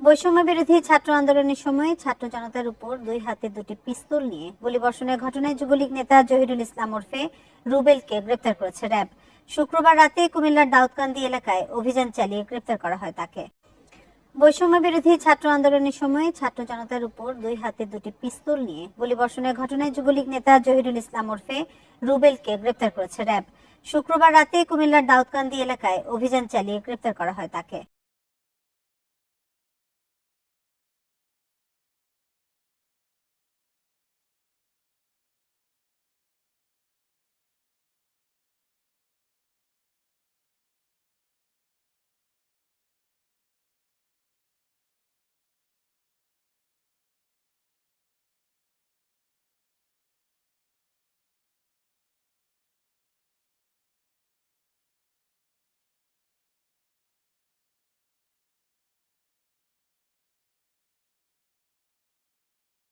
বৈষম্য বিরোধী ছাত্র আন্দোলনের সময় ছাত্র জনতার উপর দুই হাতে দুটি পিস্তল নিয়ে গুলিবর্ষণের ঘটনায় যুবলীগ নেতা জহিরুল ইসলাম ওরফে রুবেলকে গ্রেপ্তার করেছে র্যাব। শুক্রবার রাতে কুমিল্লার দাউদকান্দি এলাকায় অভিযান চালিয়ে গ্রেপ্তার করা হয় তাকে। বৈষম্য বিরোধী ছাত্র আন্দোলনের সময় ছাত্র জনতার উপর দুই হাতে দুটি পিস্তল নিয়ে গুলিবর্ষণের ঘটনায় যুবলীগ নেতা জহিরুল ইসলাম ওরফে রুবেলকে গ্রেপ্তার করেছে র্যাব। শুক্রবার রাতে কুমিল্লার দাউদকান্দি এলাকায় অভিযান চালিয়ে গ্রেপ্তার করা হয় তাকে।